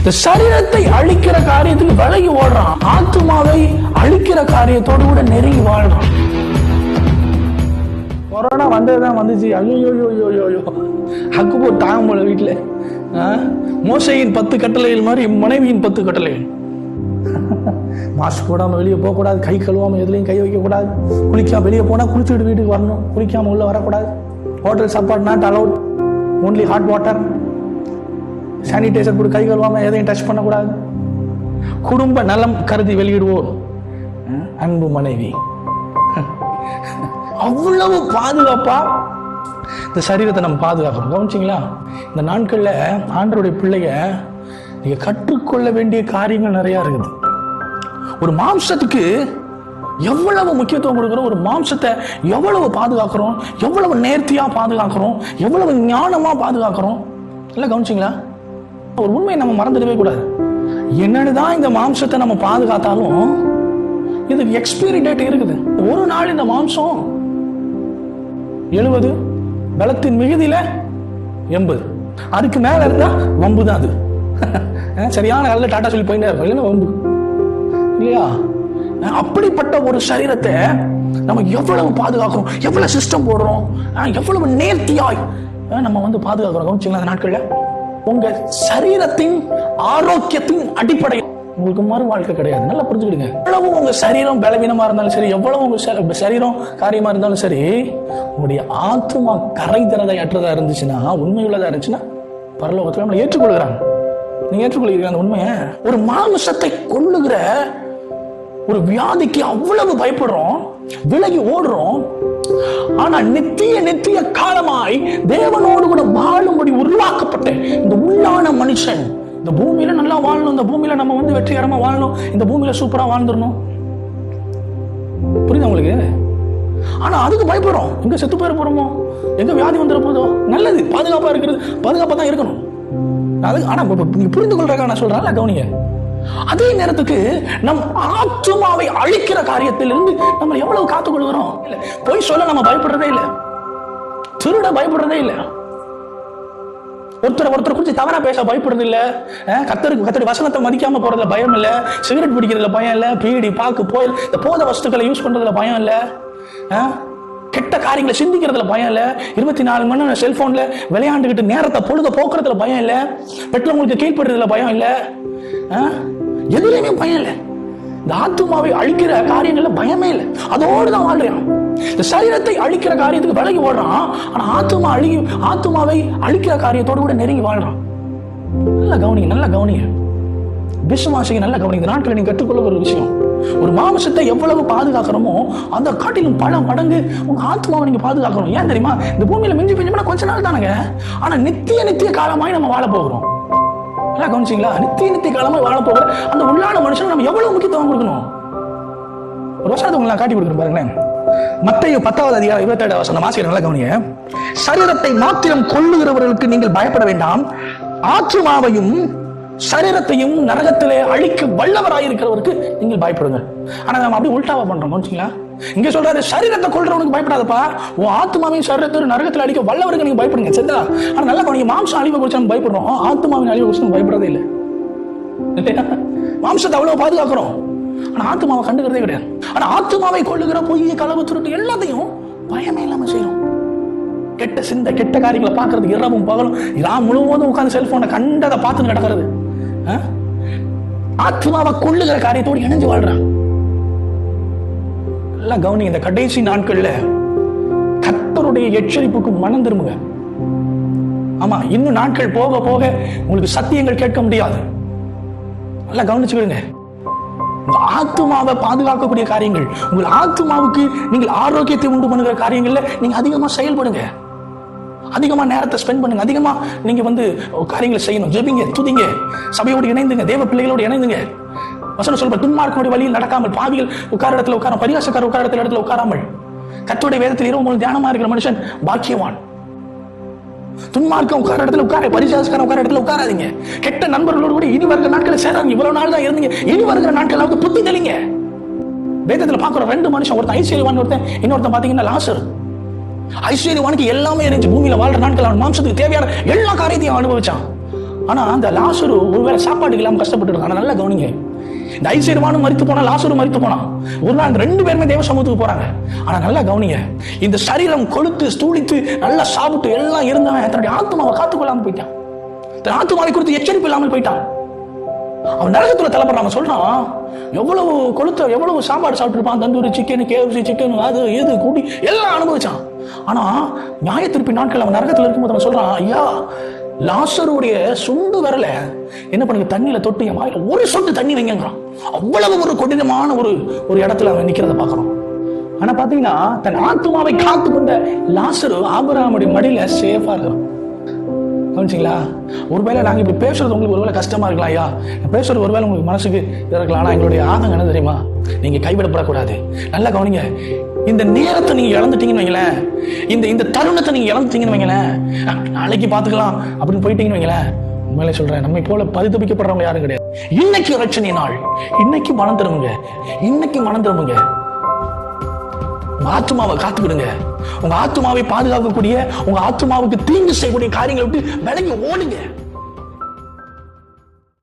இந்த சரீரத்தை அழிக்கிற காரியத்துக்கு விலகி ஓடுறான். ஆத்மாவை அழிக்கிற காரியத்தோடு கூட நெருங்கி வாழ்றான். கொரோனா வந்ததுதான் வந்துச்சு. ஐயோ ஐயோ தாங்க போல வீட்டுல. ஆ? மோசையின் பத்து கட்டளைகள் மாதிரி மனைவியின் பத்து கட்டளைகள். மாஸ்க் போடாமல் வெளியே போகக்கூடாது. கை கழுவாமல் எதுலையும் கை வைக்கக்கூடாது. குளிக்காமல் வெளியே போனால் குளிச்சுட்டு வீட்டுக்கு வரணும். குளிக்காமல் உள்ளே வரக்கூடாது. ஹோட்டல் சாப்பாடு not allowed only hot water sanitiser கூட கை கழுவாம எதையும் டச் பண்ணக்கூடாது. குடும்ப நலம் கருதி வெளியிடுவோம் அன்பு மனைவி. அவ்வளவு பாதுகாப்பா? இந்த சரீரத்தை நம்ம பாதுகாக்கணும். கவனிச்சிங்களா? இந்த நாட்களில் ஆண்டருடைய பிள்ளைய நீங்க கற்றுக்கொள்ள வேண்டிய காரியங்கள் நிறைய இருக்குது. ஒரு மாம்சத்துக்கு எவ்வளவு முக்கியத்துவம் கொடுக்குறோம்? ஒரு மாம்சத்தை எவ்வளவு பாதுகாக்கிறோம்? எவ்வளவு நேர்த்தியா பாதுகாக்கிறோம்? எவ்வளவு ஞானமா பாதுகாக்கிறோம்? எல்லாம் கவனிச்சிங்களா? ஒரு உண்மையை நம்ம மறந்துடவே கூடாது. என்னன்னு தான் இந்த மாம்சத்தை நம்ம பாதுகாத்தாலும் இதுக்கு எக்ஸ்பைரி டேட் இருக்குது. ஒரு நாள் இந்த மாம்சம் எழுபது பலத்தின் மிகுதியில எண்பது. அதுக்கு மேல இருந்தா வம்பு தான் அது. சரியான நல்ல டாட்டா சொல்லி போயிட்டே இருக்கும் இல்லைன்னா வம்பு? இல்லையா? அப்படிப்பட்ட ஒரு சரீரத்தை நம்ம எவ்வளவு பாதுகாக்கிறோம்? எவ்வளவு சிஸ்டம் போடுறோம்? எவ்வளவு நேர்த்தியாய் நம்ம வந்து பாதுகாக்கிறோம். கவனிச்சிங்களா அந்த நாட்களில். உங்க சரீரத்தின் ஆரோக்கியத்தின் அடிப்படை உங்களுக்கு மறு வாழ்க்கை கிடையாது. நல்லா புரிஞ்சுக்கிடுங்க. எவ்வளவு உங்க சரீரம் பலவீனமா இருந்தாலும் சரி எவ்வளவு உங்க சரீரம் காரியமா இருந்தாலும் சரி உங்களுடைய ஆத்மா கரை திறதை அற்றதா இருந்துச்சுன்னா உண்மையுள்ளதா இருந்துச்சுன்னா பரலோகத்துல நம்மளை ஏற்றுக்கொள்கிறாங்க. நீங்க ஏற்றுக்கொள்கிறீங்க அந்த உண்மையை? ஒரு மாமிசத்தை கொள்ளுகிற ஒரு வியாதிக்கு அவ்வளவு பயப்படுறோம் விலகி ஓடுறோம் ஆனா நித்திய நித்திய காலமாய் தேவனோடு கூட வாழ உள்ளாக்கப்பட்டேன் இந்த உள்ளான மனுஷன் இந்த பூமியில நல்லா வாழணும் இந்த பூமியில நம்ம வந்து வெற்றிகரமா வாழணும் இந்த பூமியில சூப்பரா வாழ்ந்துடணும். புரியுது உங்களுக்கு? ஆனா அதுக்கு பயப்படுறோம். எங்க செத்து போயிட போறோமோ? எங்க வியாதி வந்துட போதோ? நல்லது பாதுகாப்பா இருக்கிறது பாதுகாப்பா தான் இருக்கணும். அது ஆனா நீங்க புரிந்து கொள்றதுக்காக நான் சொல்றேன் கவனிங்க. அதே நேரத்துக்கு நம் ஆத்மாவை அழிக்கிற காரியத்திலிருந்து நம்ம எவ்வளவு காத்துக்கொள்கிறோம்? பொய் சொல்ல நம்ம பயப்படுறதே இல்லை. திருட பயப்படுறதே இல்லை. ஒருத்தர் ஒருத்தர் குறித்து தவறாக பேச பயப்படுறது இல்லை கத்தருக்கு கத்தடி வசனத்தை மதிக்காம போறதுல பயம் இல்லை. சிகரெட் பிடிக்கிறதுல பயம் இல்லை. பீடி பாக்கு போய் இந்த போத வஸ்துக்களை யூஸ் பண்றதுல பயம் இல்லை. கெட்ட காரியங்களை சிந்திக்கிறதுல பயம் இல்லை. இருபத்தி நாலு மணி நேரம் செல்போன்ல விளையாண்டுக்கிட்டு நேரத்தை பொழுத போக்குறதுல பயம் இல்லை. பெற்றவங்களுக்கு கீழ்படுறதுல பயம் இல்லை. எதுலையுமே பயம் இல்லை. இந்த ஆத்துமாவை அழிக்கிற காரியங்கள்ல பயமே இல்லை. அதோடு தான் வாழ்றான். இந்த சரீரத்தை அழிக்கிற காரியத்துக்கு விலகி ஓடுறான். ஆனா ஆத்துமா அழி ஆத்துமாவை அழிக்கிற காரியத்தோடு கூட நெருங்கி வாழ்றான். நல்ல கவனிங்க நல்ல கவனிங்க. விசுவாசிங்க நல்ல கவனிங்க. இந்த நாட்களை நீங்க கற்றுக்கொள்ள ஒரு விஷயம். ஒரு மாமிசத்தை எவ்வளவு பாதுகாக்கிறோமோ அந்த காட்டிலும் பல மடங்கு உங்க ஆத்மாவை நீங்க பாதுகாக்கணும் ஏன் தெரியுமா? இந்த பூமியில மிஞ்சி மிஞ்சி கொஞ்ச நாள் தானுங்க? ஆனா நித்திய நித்திய காலமாய் நம்ம வாழ போகிறோம். நல்லா கவனிச்சிங்களா? நித்திய நித்திய காலமாய் வாழ போகிற அந்த உள்ளான மனுஷனுக்கு நம்ம எவ்வளவு முக்கியத்துவம் கொடுக்கணும்? ஒரு வசனத்தை உங்களுக்கு காட்டி கொடுக்குறேன் பாருங்களேன். மத்திய பத்தாவது அதிகாரம் இருபத்தேழு வசனம் ஆசிரியர் நல்லா கவனிங்க. சரீரத்தை மாத்திரம் கொள்ளுகிறவர்களுக்கு நீங்கள் பயப்பட வேண்டாம். ஆத்மாவையும் சரீரத்தையும் நரகத்திலே அழிக்க வல்லவராயிருக்கிறவருக்கு நீங்கள் பயப்படுங்க ஆனா நம்ம அப்படி உல்டாவா பண்றோம் கவனிச்சிங்களா? இங்க சொல்றாரு சரீரத்தை கொள்றவனுக்கு பயப்படாதப்பா. உன் ஆத்மாவையும் சரீரத்தையும் நரகத்தில் அழிக்க வல்லவருக்கு நீங்க பயப்படுங்க. சரிதா? ஆனா நல்லா கவனிங்க மாம்சம் அழிவை குறிச்சு நம்ம பயப்படுறோம். ஆத்மாவின் அழிவை குறிச்சு நம்ம பயப்படுறதே இல்லை. மாம்சத்தை அவ்வளவு பாதுகாக்கிறோம். ஆனா ஆத்மாவை கண்டுக்கிறதே கிடையாது. ஆனா ஆத்மாவை கொள்ளுகிற பொய்யை களவு திருட்டு எல்லாத்தையும் பயமே இல்லாம செய்யறோம் கெட்ட சிந்த கெட்ட காரியங்களை பார்க்கறது இரவும் பகலும். நான் முழுவதும் உட்கார்ந்து செல்போனை கண்டதை பார்த்து நடக்கிறது ஆத்மாவை கொள்ளுகிற காரியத்தோடு இணைஞ்சு வாழ்றான் நல்லா கவனி இந்த கடைசி நாட்கள்ல கத்தருடைய எச்சரிப்புக்கு மனம் திரும்புங்க. ஆமா இன்னும் நாட்கள் போக போக உங்களுக்கு சத்தியங்கள் கேட்க முடியாது. நல்லா கவனிச்சுக்கிடுங்க. உங்கள் ஆத்மாவை பாதுகாக்கக்கூடிய காரியங்கள் உங்கள் ஆத்மாவுக்கு நீங்கள் ஆரோக்கியத்தை உண்டு பண்ணுகிற காரியங்களில் நீங்கள் அதிகமாக செயல்படுங்க. அதிகமாக நேரத்தை ஸ்பெண்ட் பண்ணுங்க. அதிகமாக நீங்கள் வந்து காரியங்களை செய்யணும். ஜெபிங்க துதிங்க. சபையோடு இணைந்துங்க தேவ பிள்ளைகளோடு இணைந்துங்க. வசனம் சொல்ற துன்மார்க்கனுடைய வழியில் நடக்காமல் பாவிகள் உட்கார இடத்துல உட்கார பரிகாசக்கார உட்கார இடத்துல இடத்துல உட்காராமல். கத்தோடைய வேதத்தில் இரவு மூணு தியானமா இருக்கிற மனுஷன் பாக்கியவான். துன்மார்க்கம் உட்கார இடத்துல உட்கார. பரிசாஸ்காரம் உட்கார இடத்துல உட்காராதீங்க. கெட்ட நண்பர்களோடு கூட இனி வருகிற நாட்களை சேராங்க இவ்வளவு நாள் தான் இருந்தீங்க. இனி வருகிற நாட்களாவது புத்தி தெளிங்க. வேதத்துல பாக்குறோம் ரெண்டு மனுஷன் ஒருத்தன் ஐஸ்வர்யவான் ஒருத்தன் இன்னொருத்தன் பாத்தீங்கன்னா லாசர். ஐஸ்வர்யவானுக்கு எல்லாமே இருந்துச்சு. பூமியில வாழ்ற நாட்கள் அவன் மாம்சத்துக்கு தேவையான எல்லா காரியத்தையும் அனுபவிச்சான். ஆனா அந்த லாசரு ஒருவேளை சாப்பாட்டுக்கு இல்லாம கஷ்டப்பட்டு இருக்கான் நல்லா கவனிங்க. இந்த மறித்து போனா லாசரு மறித்து போனான் ஒரு நாள் இந்த ரெண்டு பேருமே தேவ சமூகத்துக்கு போறாங்க. ஆனா நல்லா கவனிங்க இந்த சரீரம் கொளுத்து ஸ்தூலித்து நல்லா சாப்பிட்டு எல்லாம் இருந்தவன் தன்னுடைய ஆத்மாவை காத்துக்கொள்ளாம போயிட்டான். தன் ஆத்மாவை குறித்து எச்சரிப்பு இல்லாமல் போயிட்டான். அவன் நரகத்துல தலைப்படுறாங்க சொல்றான் எவ்வளவு கொளுத்த எவ்வளவு சாப்பாடு சாப்பிட்டுருப்பான்? தந்தூரி சிக்கன் கேஎஃப்சி சிக்கன் அது இது கூட்டி எல்லாம் அனுபவிச்சான். ஆனா நியாய திருப்பி நாட்கள் அவன் நரகத்துல இருக்கும்போது அவன் சொல்றான் ஐயா லாசருடைய சுண்டு வரல என்ன பண்ணுங்க தண்ணியில தொட்டு என் வாயில ஒரு சொட்டு தண்ணி வைங்கிறான் அவ்வளவு ஒரு கொடினமான ஒரு ஒரு இடத்துல அவன் நிக்கிறத பாக்குறோம் ஆனா பாத்தீங்கன்னா தன் ஆத்மாவை காத்து கொண்ட லாசரு ஆபராமுடைய மடியில சேஃபா இருக்கிறான். கவனிச்சிங்களா? ஒருவேளை நாங்கள் இப்படி பேசுறது உங்களுக்கு ஒருவேளை கஷ்டமா இருக்கலாம் ஐயா? நான் பேசுறது ஒருவேளை உங்களுக்கு மனசுக்கு இருக்கலாம். ஆனால் எங்களுடைய ஆதங்கம் என்ன தெரியுமா? நீங்க கைவிடப்படக்கூடாது. நல்லா கவனிங்க. இந்த நேரத்தை நீங்க இழந்துட்டீங்கன்னு வைங்களேன். இந்த இந்த தருணத்தை நீங்க இழந்துட்டீங்கன்னு வைங்களேன். நாளைக்கு பார்த்துக்கலாம் அப்படின்னு போயிட்டீங்கன்னு வைங்களேன். உண்மையிலே சொல்றேன் நம்மை போல பரிதபிக்கப்படுறவங்க யாரும் கிடையாது. இன்னைக்கு ரட்சணி நாள். இன்னைக்கு மனம் திரும்புங்க. இன்னைக்கு மனம் திரும்புங்க. உங்க ஆத்மாவை காத்துக்கிடுங்க. உங்க ஆத்மாவை பாதுகாக்கக்கூடிய உங்க ஆத்மாவுக்கு தீங்கு செய்யக்கூடிய காரியங்களை விட்டு விலகி ஓடுங்க.